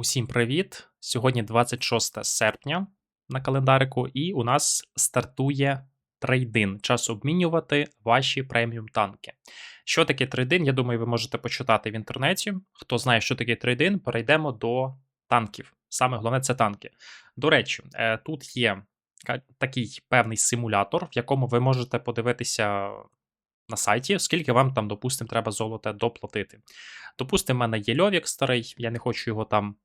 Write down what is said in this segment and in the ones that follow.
Усім привіт! Сьогодні 26 серпня на календарику, і у нас стартує трейдин. Час обмінювати ваші преміум танки. Що таке трейдин? Я думаю, ви можете почитати в інтернеті. Хто знає, що таке трейдин, перейдемо до танків. Саме головне це танки. До речі, е, тут є такий певний симулятор, в якому ви можете подивитися на сайті, скільки вам там, допустимо, треба золота доплатити. Допустимо, в мене є льовік старий, я не хочу його там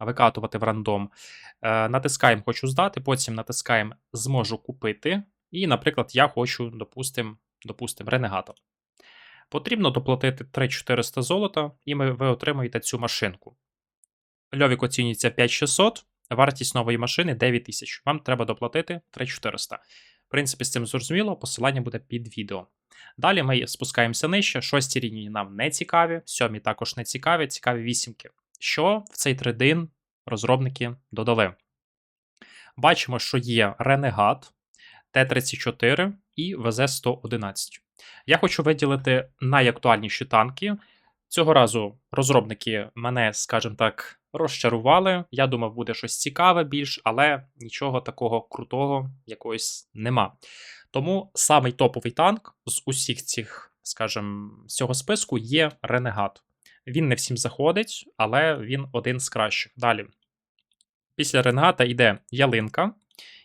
викатувати в рандом. Е, натискаємо хочу здати, потім натискаємо зможу купити. І, наприклад, я хочу, допустимо, допустим, ренегата. Потрібно доплатити 3400 золота, і ви отримуєте цю машинку. Льовік оцінюється 5600, вартість нової машини 9000. Вам треба доплатити 3400. В принципі, з цим зрозуміло, посилання буде під відео. Далі ми спускаємося нижче. Шості рівні нам не цікаві, сьомі також не цікаві, цікаві вісімки. Що в цей трейдин розробники додали? Бачимо, що є Ренегат, Т-34 і ВЗ-111. Я хочу виділити найактуальніші танки. Цього разу розробники мене, скажімо так, розчарували. Я думав, буде щось цікаве більш, але нічого такого крутого якогось нема. Тому самий топовий танк з усіх цих, скажімо, з цього списку є Ренегат. Він не всім заходить, але він один з кращих. Далі. Після Ренегата йде ялинка.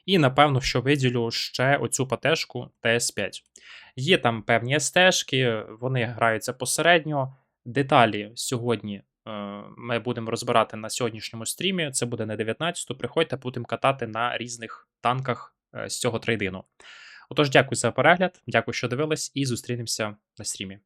І, напевно, що виділю ще оцю патешку ТС5. Є там певні СТшки, вони граються посередньо. Деталі сьогодні е, ми будемо розбирати на сьогоднішньому стрімі. Це буде на 19-ту. Приходьте, будемо катати на різних танках е, з цього трейдину. Отож, дякую за перегляд, дякую, що дивились, і зустрінемося на стрімі.